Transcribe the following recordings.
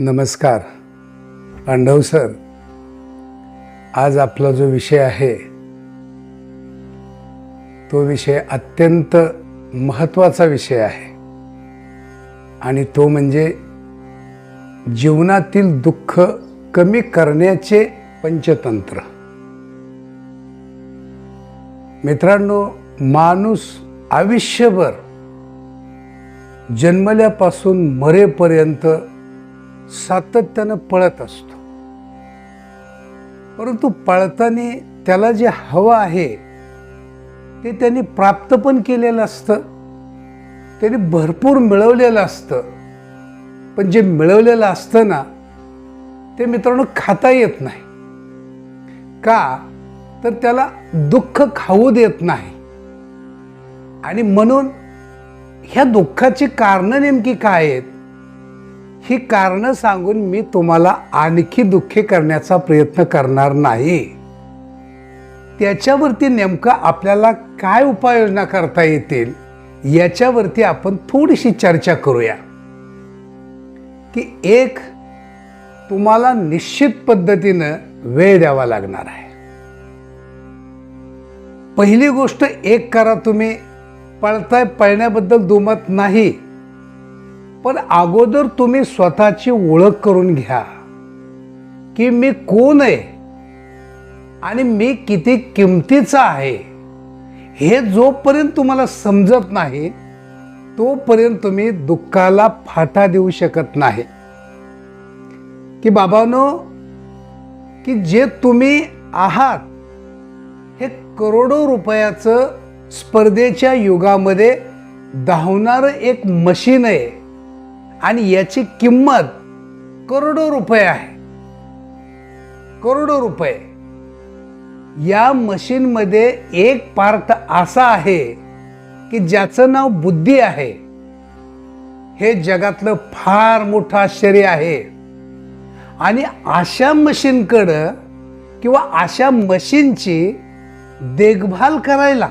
नमस्कार. पांडव सर आज आपला जो विषय आहे तो विषय अत्यंत महत्त्वाचा विषय आहे. आणि तो म्हणजे जीवनातील दुःख कमी करण्याचे पंचतंत्र. मित्रांनो माणूस आयुष्यभर जन्मल्यापासून मरेपर्यंत सातत्यानं पळत असतो. परंतु पळताना त्याला जे हवं आहे ते त्यांनी प्राप्त पण केलेलं असतं. त्यांनी भरपूर मिळवलेलं असतं. पण जे मिळवलेलं असतं ना ते मित्रांनो खाता येत नाही. का? तर त्याला दुःख खाऊ देत नाही. आणि म्हणून ह्या दुःखाची कारणं नेमकी काय आहेत? ही कारणं सांगून मी तुम्हाला आणखी दुःखी करण्याचा प्रयत्न करणार नाही. त्याच्यावरती नेमकं आपल्याला काय उपाययोजना करता येतील याच्यावरती आपण थोडीशी चर्चा करूया. की एक तुम्हाला निश्चित पद्धतीनं वेळ द्यावा लागणार आहे. पहिली गोष्ट एक करा तुम्ही. पळताय पळण्याबद्दल दुमत नाही. पण अगोदर तुम्ही स्वतःची ओळख करून घ्या की मी कोण आहे आणि मी किती किमतीचा आहे हे जोपर्यंत तुम्हाला समजत नाही तोपर्यंत तुम्ही दुःखाला फाटा देऊ शकत नाही. की बाबानो की जे तुम्ही आहात हे करोडो रुपयाचं स्पर्धेच्या युगामध्ये धावणारं एक मशीन आहे. आणि याची किंमत करोडो रुपये आहे. करोडो रुपये. या मशीनमध्ये एक पार्ट असा आहे की ज्याचं नाव बुद्धी आहे. हे जगातलं फार मोठं आश्चर्य आहे. आणि अशा मशीनकडं किंवा अशा मशीनची देखभाल करायला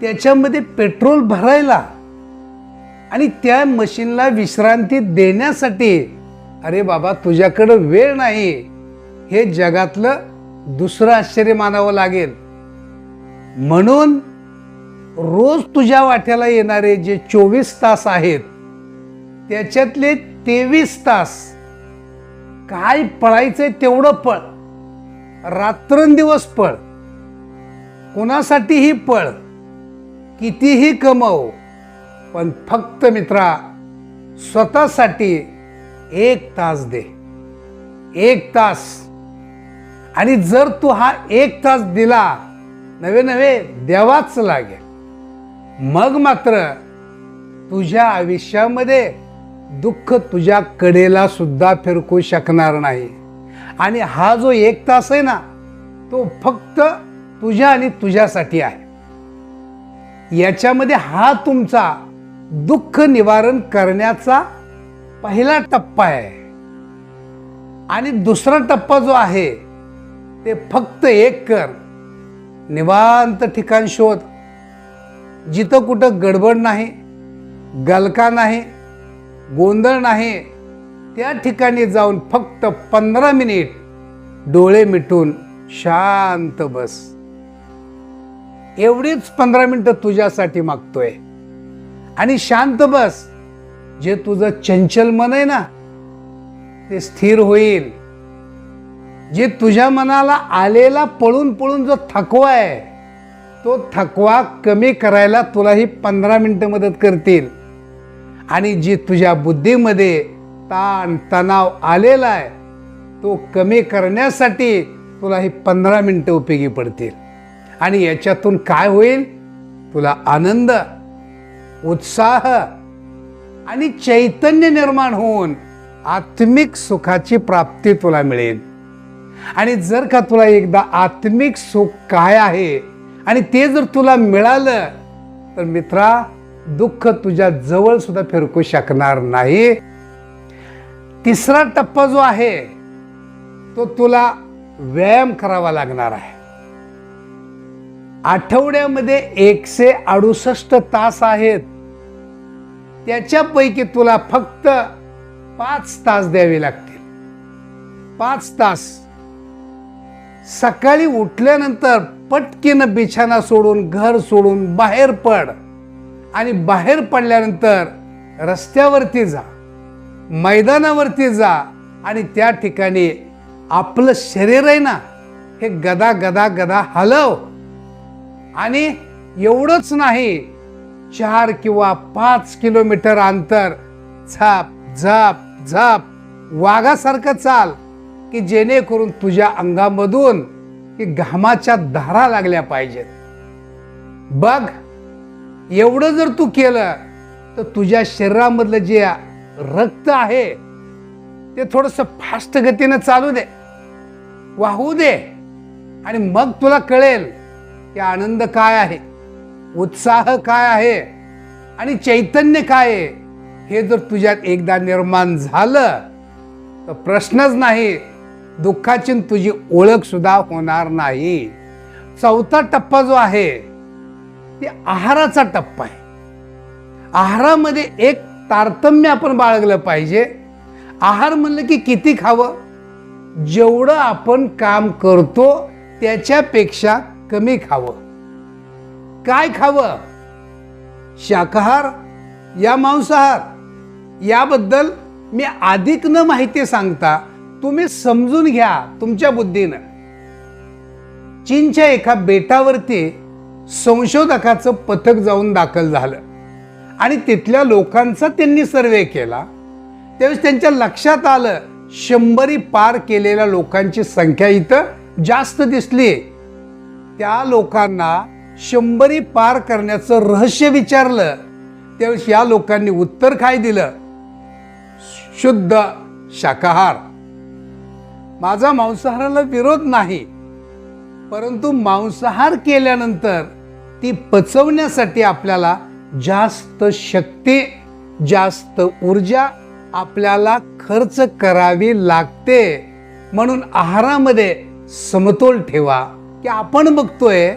त्याच्यामध्ये पेट्रोल भरायला आणि त्या मशीनला विश्रांती देण्यासाठी अरे बाबा तुझ्याकडं वेळ नाही. हे जगातलं दुसरं आश्चर्य मानावं लागेल. म्हणून रोज तुझ्या वाट्याला येणारे जे चोवीस तास आहेत त्याच्यातले तेवीस तास काय पळायचंय तेवढं पळ. रात्रंदिवस पळ. कोणासाठीही पळ. कितीही कमव. पण फक्त मित्रा स्वतःसाठी एक तास दे. एक तास. आणि जर तू हा एक तास दिला नवे नवे द्यावाच लागेल. मग मात्र तुझ्या आयुष्यामध्ये दुःख तुझ्या कडेला सुद्धा फिरकू शकणार नाही. आणि हा जो एक तास आहे ना तो फक्त तुझ्या आणि तुझ्यासाठी आहे. याच्यामध्ये हा तुमचा दुःख निवारण करण्याचा पहिला टप्पा आहे. आणि दुसरा टप्पा जो आहे ते फक्त एक कर. निवांत ठिकाण शोध. जिथं कुठं गडबड नाही गलका नाही गोंधळ नाही त्या ठिकाणी जाऊन फक्त पंधरा मिनिट डोळे मिटून शांत बस. एवढीच पंधरा मिनटं तुझ्यासाठी मागतोय. आणि शांत बस. जे तुझं चंचल मन आहे ना ते स्थिर होईल. जे तुझ्या मनाला आलेला पळून पळून जो थकवा आहे तो थकवा कमी करायला तुला ही पंधरा मिनटं मदत करतील. आणि जी तुझ्या बुद्धीमध्ये ताण तणाव आलेला आहे तो कमी करण्यासाठी तुला ही पंधरा मिनटं उपयोगी पडतील. आणि याच्यातून काय होईल? तुला आनंद उत्साह आणि चैतन्य निर्माण होऊन आत्मिक सुखाची प्राप्ती तुला मिळेल. आणि जर का तुला एकदा आत्मिक सुख काय आहे आणि ते जर तुला मिळालं तर मित्रा दुःख तुझ्या जवळ सुद्धा फिरकू शकणार नाही. तिसरा टप्पा जो आहे तो तुला व्यायाम करावा लागणार आहे. आठवड्यामध्ये एकशे अडुसष्ट तास आहेत. त्याच्यापैकी तुला फक्त पाच तास द्यावे लागतील. पाच तास. सकाळी उठल्यानंतर पटकीनं बिछाना सोडून घर सोडून बाहेर पड आणि बाहेर पडल्यानंतर रस्त्यावरती जा मैदानावरती जा आणि त्या ठिकाणी आपलं शरीर आहे ना हे गदा गदा गदा हलव. आणि एवढंच नाही चार किंवा पाच किलोमीटर अंतर झाप झाप झाप वाघासारखं चाल की जेणेकरून तुझ्या अंगामधून की घामाच्या धारा लागल्या पाहिजेत. बघ एवढं जर तू केलं तर तुझ्या शरीरामधलं जे रक्त आहे ते थोडंसं फास्ट गतीनं चालू दे वाहू दे आणि मग तुला कळेल की आनंद काय आहे? उत्साह काय आहे? आणि चैतन्य काय आहे? हे जर तुझ्यात एकदा निर्माण झालं तर प्रश्नच नाही. दुःखाची तुझी ओळख सुद्धा होणार नाही. चौथा टप्पा जो आहे ते आहाराचा टप्पा आहे. आहारामध्ये एक तारतम्य आपण बाळगलं पाहिजे. आहार म्हणलं की किती खावं? जेवढं आपण काम करतो त्याच्यापेक्षा कमी खावं. काय खावं? शाकाहार या मांसाहार? याबद्दल मी अधिक न माहिती सांगता तुम्ही समजून घ्या तुमच्या बुद्धीनं. चीनच्या एका बेटावरती संशोधकाचं पथक जाऊन दाखल झालं. आणि तिथल्या लोकांचा त्यांनी सर्वे केला. त्यावेळेस त्यांच्या लक्षात आलं शंभरी पार केलेल्या लोकांची संख्या इथं जास्त दिसली त्या लोकांना शंभरी पार करण्याचं रहस्य विचारलं. त्यावेळेस या लोकांनी उत्तर काय दिलं? शुद्ध शाकाहार. माझा मांसाहाराला विरोध नाही परंतु मांसाहार केल्यानंतर ती पचवण्यासाठी आपल्याला जास्त शक्ती जास्त ऊर्जा आपल्याला खर्च करावी लागते. म्हणून आहारामध्ये समतोल ठेवा. की आपण बघतोय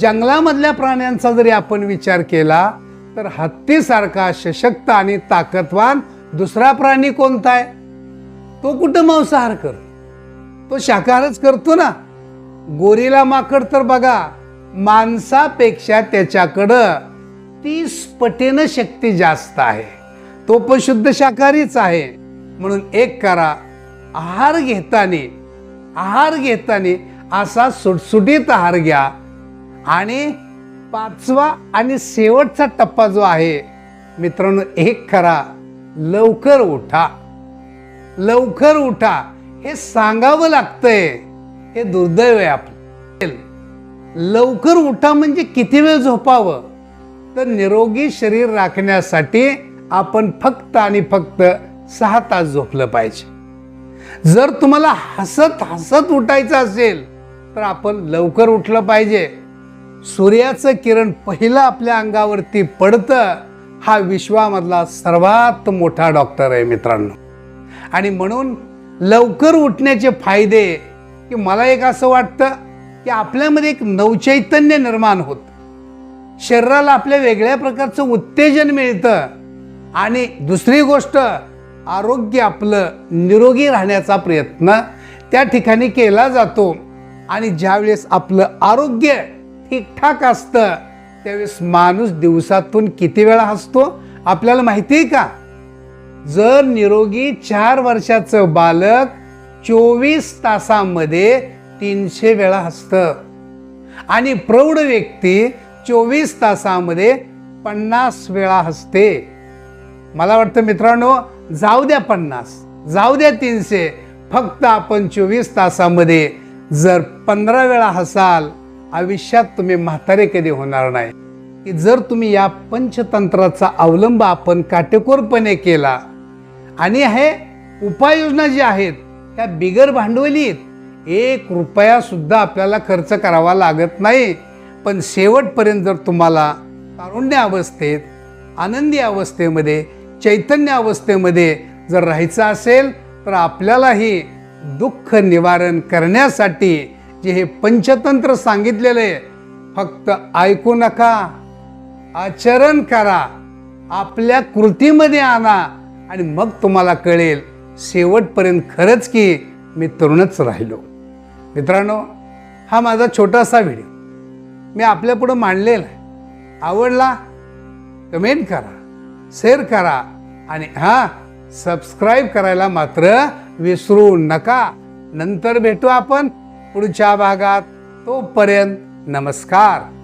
जंगलामधल्या प्राण्यांचा जरी आपण विचार केला तर हत्तीसारखा सशक्त आणि ताकदवान दुसरा प्राणी कोणता आहे? तो कुठं मांसाहार करतो? तो शाकाहारच करतो ना? गोरीला माकड तर बघा माणसापेक्षा त्याच्याकडं तीस पटेनं शक्ती जास्त आहे. तो पण शुद्ध शाकाहारीच आहे. म्हणून एक करा आहार घेताना आहार घेताना असा सुटसुटीत आहार घ्या. आणि पाचवा आणि शेवटचा टप्पा जो आहे मित्रांनो एक करा. लवकर उठा. लवकर उठा. हे सांगावं लागतंय. हे दुर्दैव आहे आपलं. लवकर उठा म्हणजे किती वेळ झोपावं? तर निरोगी शरीर राखण्यासाठी आपण फक्त आणि फक्त सहा तास झोपलं पाहिजे. जर तुम्हाला हसत हसत उठायचं असेल तर आपण लवकर उठलं पाहिजे. सूर्याचं किरण पहिलं आपल्या अंगावरती पडतं हा विश्वामधला सर्वात मोठा डॉक्टर आहे मित्रांनो. आणि म्हणून लवकर उठण्याचे फायदे की मला एक असं वाटतं की आपल्यामध्ये एक नवचैतन्य निर्माण होत. शरीराला आपल्या वेगळ्या प्रकारचं उत्तेजन मिळतं. आणि दुसरी गोष्ट आरोग्य आपलं निरोगी राहण्याचा प्रयत्न त्या ठिकाणी केला जातो. आणि ज्यावेळेस आपलं आरोग्य ठीकठाक असतं त्यावेळेस माणूस दिवसातून किती वेळा हसतो? आपल्याला माहिती आहे का? जर निरोगी चार वर्षाचं बालक चोवीस तासामध्ये तीनशे वेळा हसतं आणि प्रौढ व्यक्ती चोवीस तासामध्ये पन्नास वेळा हसते. मला वाटतं मित्रांनो जाऊ द्या पन्नास जाऊ द्या तीनशे फक्त आपण चोवीस तासामध्ये जर पंधरा वेळा हसाल आयुष्यात तुम्ही म्हातारे कधी होणार नाही. की जर तुम्ही या पंचतंत्राचा अवलंब आपण काटेकोरपणे केला आणि हे उपाययोजना जी आहेत त्या बिगर भांडवलीत एक रुपया सुद्धा आपल्याला खर्च करावा लागत नाही. पण शेवटपर्यंत जर तुम्हाला तारुण्य अवस्थेत आनंदी अवस्थेमध्ये चैतन्य अवस्थेमध्ये जर राहायचं असेल तर आपल्यालाही दुःख निवारण करण्यासाठी जे हे पंचतंत्र सांगितलेलं आहे फक्त ऐकू नका आचरण करा आपल्या कृतीमध्ये आणा आणि मग तुम्हाला कळेल शेवटपर्यंत खरंच की मी तरुणच राहिलो. मित्रांनो हा माझा छोटासा व्हिडिओ. मी आपल्यापुढं मांडलेला आहे. आवडला कमेंट करा शेअर करा आणि हां सबस्क्राईब करायला मात्र विसरू नका. नंतर भेटू आपण पुढच्या भागात. तोपर्यंत नमस्कार.